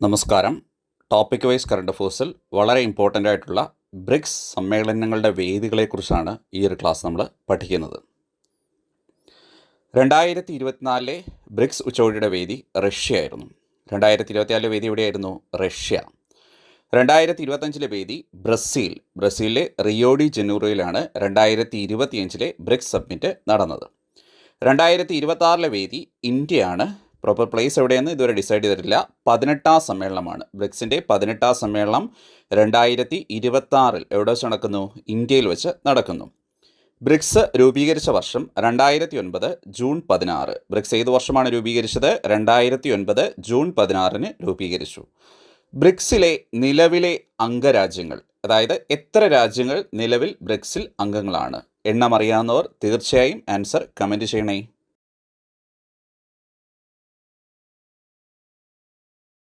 നമസ്കാരം. Topic wise current അഫേഴ്സിൽ വളരെ important ആയിട്ടുള്ള ബ്രിക്സ് സമ്മേളനങ്ങളുടെ വേദികളെക്കുറിച്ചാണ് ഈ ഒരു ക്ലാസ് നമ്മൾ പഠിക്കുന്നത്. രണ്ടായിരത്തി ഇരുപത്തിനാലിലെ ബ്രിക്സ് ഉച്ചകോടിയുടെ വേദി റഷ്യ ആയിരുന്നു രണ്ടായിരത്തി ഇരുപത്തിനാലിലെ വേദി എവിടെയായിരുന്നു? റഷ്യ. രണ്ടായിരത്തി ഇരുപത്തഞ്ചിലെ വേദി ബ്രസീൽ. ബ്രസീലിലെ റിയോഡി ജനൂറോയിലാണ് രണ്ടായിരത്തി ഇരുപത്തിയഞ്ചിലെ ബ്രിക്സ് സബ്മിറ്റ് നടന്നത്. രണ്ടായിരത്തി ഇരുപത്തി വേദി ഇന്ത്യയാണ് പ്രോപ്പർ പ്ലേസ് എവിടെയെന്ന് ഇതുവരെ ഡിസൈഡ് ചെയ്തിട്ടില്ല. പതിനെട്ടാം സമ്മേളനമാണ്. ബ്രിക്സിന്റെ പതിനെട്ടാം സമ്മേളനം രണ്ടായിരത്തി ഇരുപത്താറിൽ എവിടെ വെച്ച് നടക്കുന്നു? ഇന്ത്യയിൽ വെച്ച് നടക്കുന്നു. ബ്രിക്സ് രൂപീകരിച്ച വർഷം രണ്ടായിരത്തി ഒൻപത് ജൂൺ പതിനാറ്. ബ്രിക്സ് ഏത് വർഷമാണ് രൂപീകരിച്ചത്? രണ്ടായിരത്തി ഒൻപത് ജൂൺ പതിനാറിന് രൂപീകരിച്ചു. ബ്രിക്സിലെ നിലവിലെ അംഗരാജ്യങ്ങൾ അതായത് എത്ര രാജ്യങ്ങൾ നിലവിൽ ബ്രിക്സിൽ അംഗങ്ങളാണ്? എണ്ണം അറിയാവുന്നവർ തീർച്ചയായും ആൻസർ കമന്റ് ചെയ്യണേ.